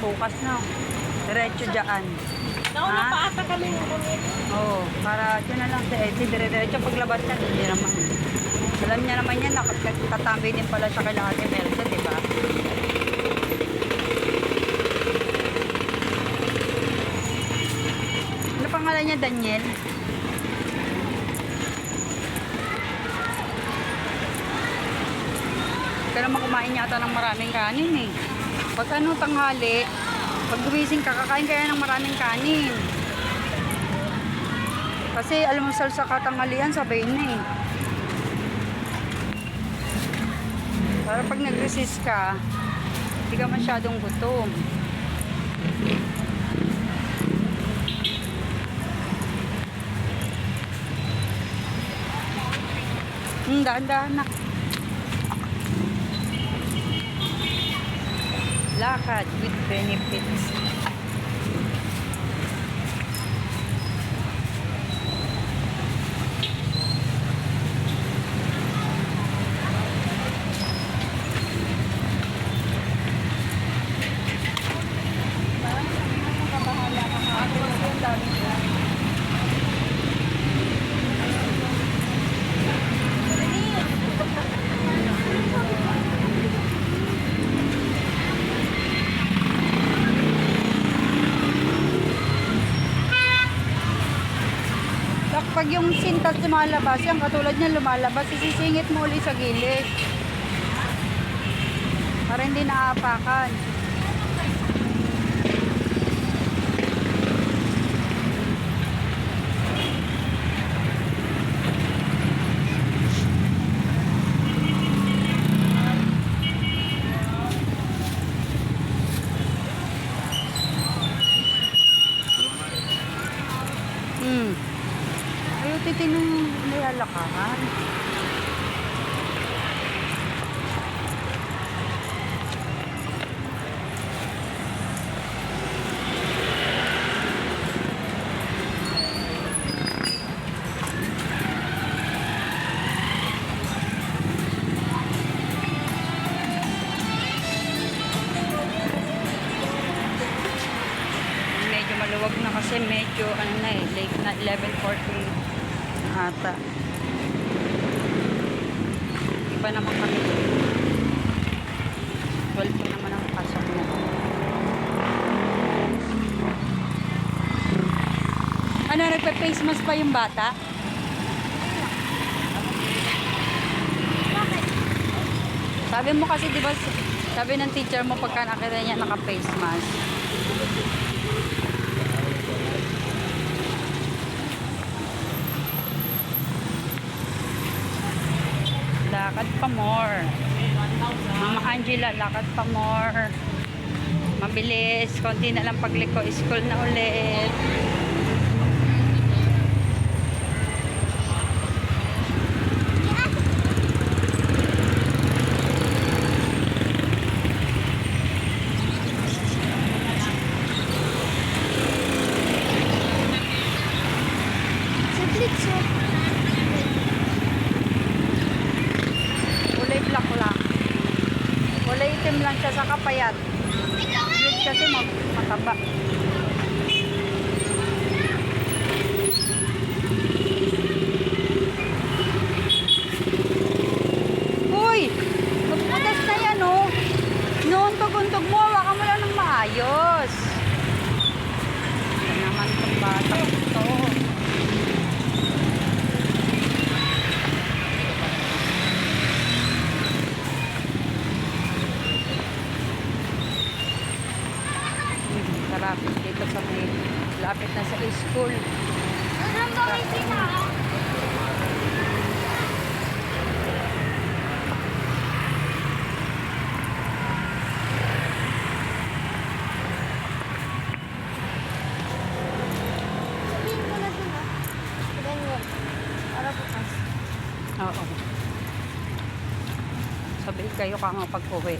bukas na. Diretso dyan. Nauna pa ata kami ng bumili. Oo, para dyan na lang sa exit. Dire-diretso paglabas niya, hindi naman. Alam niya naman yan, nakatambay din pala siya kay Ate Melsa, di ba? Ano pangalan niya, Daniel? Ka naman kumain yata ng maraming kanin eh. Pag ano tanghali, pag gumising ka, kakain kaya ng maraming kanin. Kasi almusal sa katanghalian, sabay na eh. Para pag nag-resist ka, hindi ka masyadong gutom. Hmm, daan-daan na. Захар від Бенефіт. Kapag yung sintas lumalabas, yung katulad niya lumalabas, isisingit mo ulit sa gilid. Para hindi naapakan. Ano na eh, late na 11.40 ata. Iba naman kami. 12 pa naman ang pasok na. Ano, nagpe-face mask pa yung bata? Sabi mo kasi, di ba, sabi ng teacher mo pagka nakita niya naka-face mask. Lakad pa more. Mama Angela, lakad pa more. Mabilis. Konti na lang pagliko. School na ulit. Itim lang siya sa kapayat. Split kasi mataba. Uy! Magputas na yan, oh. Inuuntog-untog mo, hawakan mo lang ng maayos. Ito naman itong bata ito. Traffic dito sa may lapit na sa school. Anong gawin sila? Sabihin ko na dun ah. Ganyan. Para bukas. Oo. Sabihin kayo ka nga pag-uwi.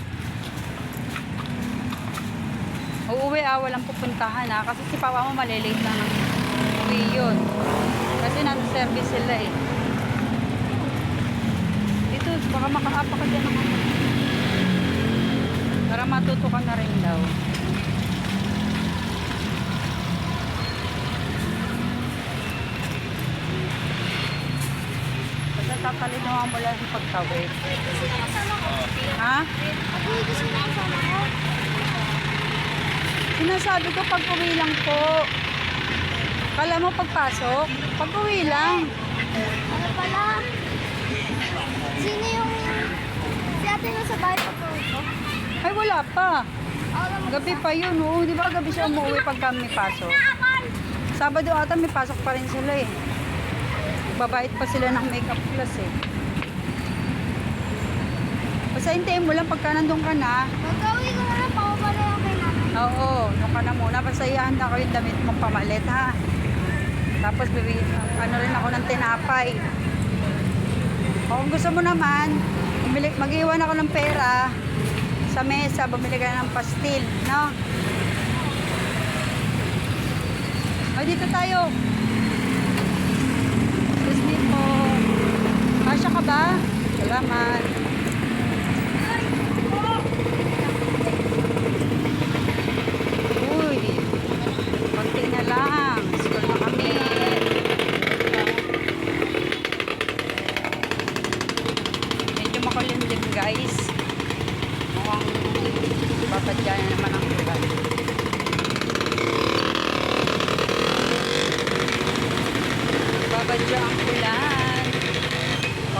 Uuwi ah, walang pupuntahan ah. Kasi si Papa mo malilate na ng uwi yun. Kasi nasa service sila eh. Dito, baka makaapa ka dyan ano. Para matuto ka na rin daw. Basta tatalinawan mo lang yung pagtawid. Ha? Ko. Sinasabi ko pag uwi lang po. Kala mo pagpasok? Pag uwi lang. Ano pala? Sino yung... Si ate na sa bahay pa po ito? Ay wala pa. Gabi pa yun, oo. Di ba gabi siya umuwi pag kami pasok? Sabado ata may pasok pa rin sila eh. Babait pa sila ng makeup class eh. Basta hintayin mo lang pagka nandun ka na. Magkauwi ko na lang. Pakabala yung kay nanay. Oo, doon ka na muna. Basta iyahan ako yung damit mong pamalit ha. Tapos bibi, ano rin ako ng tinapay. O kung gusto mo naman, mag-iwan ako ng pera sa mesa, bumili ka ng pastil, no? Ay, dito tayo. Kasya ka ba? Salamat. Uy, konti na lang. School na kami. Medyo makulimlim guys. Mukhang babadya na naman ang ulan. Babadya ang ulan.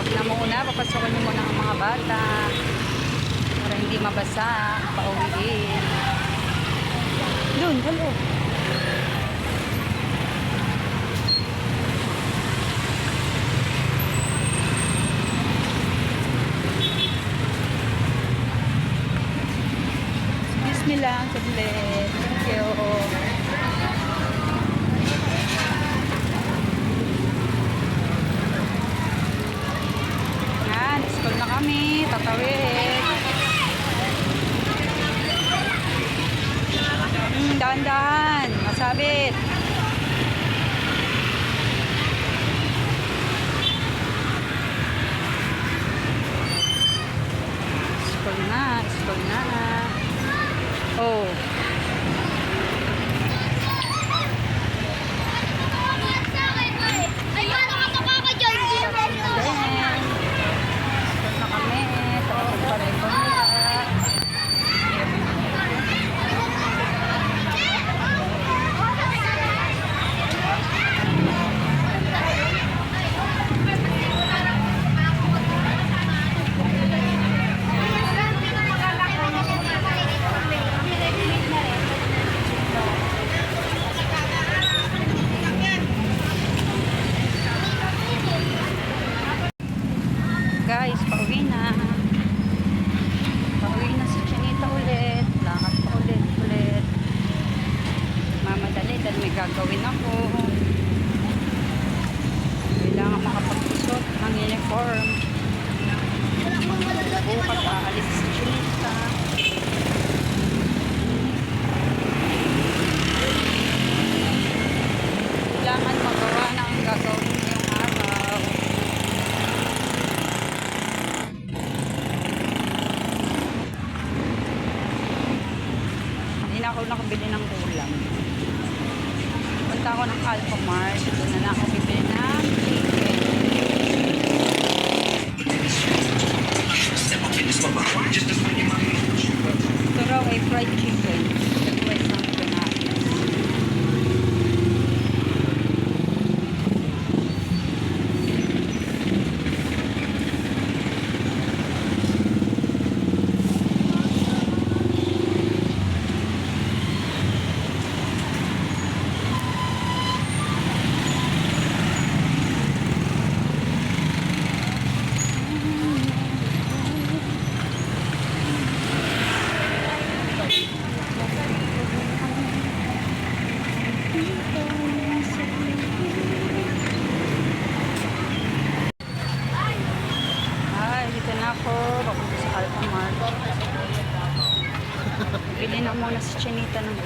Huwag na muna, papasokan niyo muna ang mga bata. Para hindi mabasa, pauwiin. Doon, hello. Me lang, saglit. Thank you. Yan, school na kami. Tatawid. Hmm, dahan-dahan. Masabit. School na, school na. Oh. Ay, paano ka makaka-join din? Then, school na kami. Tapos pa rin ko nila. Guys, pauwi na. Pauwi na si Chinita ulit. Lakad pa ulit, ulit. Mamadali dahil may gagawin ako. Kailangan makapagsusot ng uniform. Bukas aalis si Chinita. Kailangan magawa na ang gagawin ngayong araw. Hindi na ako nakabili ng ulam. Punta ako ng Alphamart. Doon na ako bibili ng chicken. Ito raw ay fried chicken. Request ng pinain.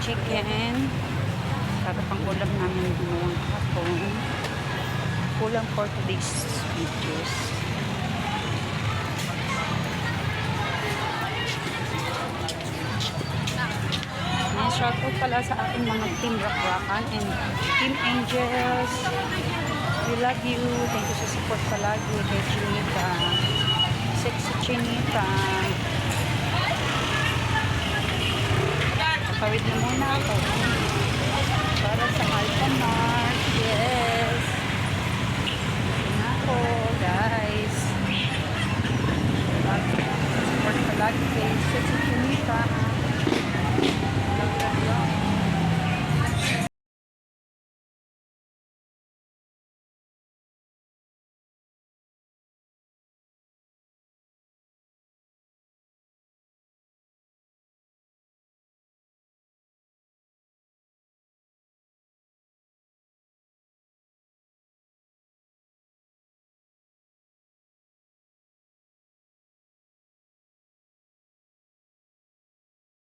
Chicken. Para pang ulam namin ngayong hapon. Kulang for today's videos. May shoutout pala sa ating mga Team Rakwakan and Team Angels. We love you. Thank you sa support palagi kay Chinita. Sexy Chinita. Kakawid na muna ako. Para sa Alpha Mart. Yes. Na ako, guys. Support palagi kay Sexy Chinita.